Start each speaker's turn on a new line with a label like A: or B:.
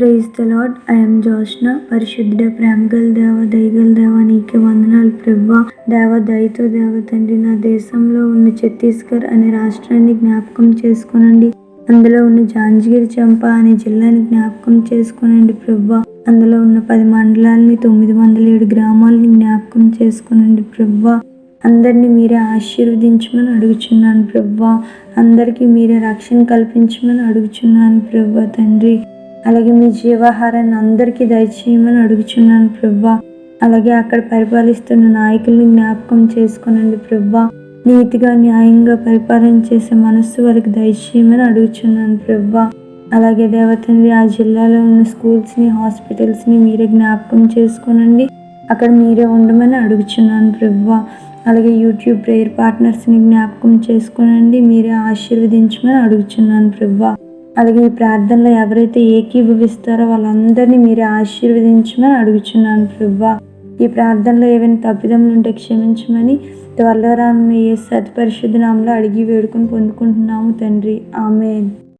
A: Praise the Lord I'm Joshna పరిశుద్ధుడ ప్రేమగల దేవ దయగల దేవ నీకే వందనాలు ప్రభా దేవ దయతో దేవ తండ్రి నా దేశంలో ఉన్న ఛత్తీస్గఢ్ అనే రాష్ట్రాన్ని జ్ఞాపకం చేసుకునండి. అందులో ఉన్న జాంజగిరి చంప అనే జిల్లాని జ్ఞాపకం చేసుకునండి ప్రభా అందులో ఉన్న పది మండలాల్ని తొమ్మిది వందల ఏడు గ్రామాలని జ్ఞాపకం చేసుకునండి ప్రభా అందరినీ మీరే ఆశీర్వదించమని అడుగుచున్నాను ప్రభా అందరికీ మీరే రక్షణ కల్పించమని అడుగుచున్నాను ప్రభా తండ్రి. అలాగే మీ జీవాహారాన్ని అందరికీ దయచేయమని అడుగుచున్నాను ప్రభా. అలాగే అక్కడ పరిపాలిస్తున్న నాయకుల్ని జ్ఞాపకం చేసుకోనండి ప్రభా. నీతిగా న్యాయంగా పరిపాలన చేసే మనస్సు వాళ్ళకి దయచేయమని అడుగుచున్నాను ప్రభా. అలాగే దేవతండ్రి ఆ జిల్లాలో ఉన్న స్కూల్స్ని హాస్పిటల్స్ని మీరే జ్ఞాపకం చేసుకోనండి. అక్కడ మీరే ఉండమని అడుగుచున్నాను ప్రభా. అలాగే యూట్యూబ్ ప్రేయర్ పార్ట్నర్స్ని జ్ఞాపకం చేసుకోనండి. మీరే ఆశీర్వదించమని అడుగుచున్నాను ప్రభా. అలాగే ఈ ప్రార్థనలో ఎవరైతే ఏకీభవిస్తారో వాళ్ళందరినీ మీరు ఆశీర్వదించమని అడుగుచున్నాను ప్రభా ఈ ప్రార్థనలో ఏవైనా తప్పిదములు ఉంటే క్షమించమని త్వరలో రానున్న ఏ సత్ పరిశుద్ధ నామంలో అడిగి వేడుకొని పొందుకుంటున్నాము తండ్రి. ఆమె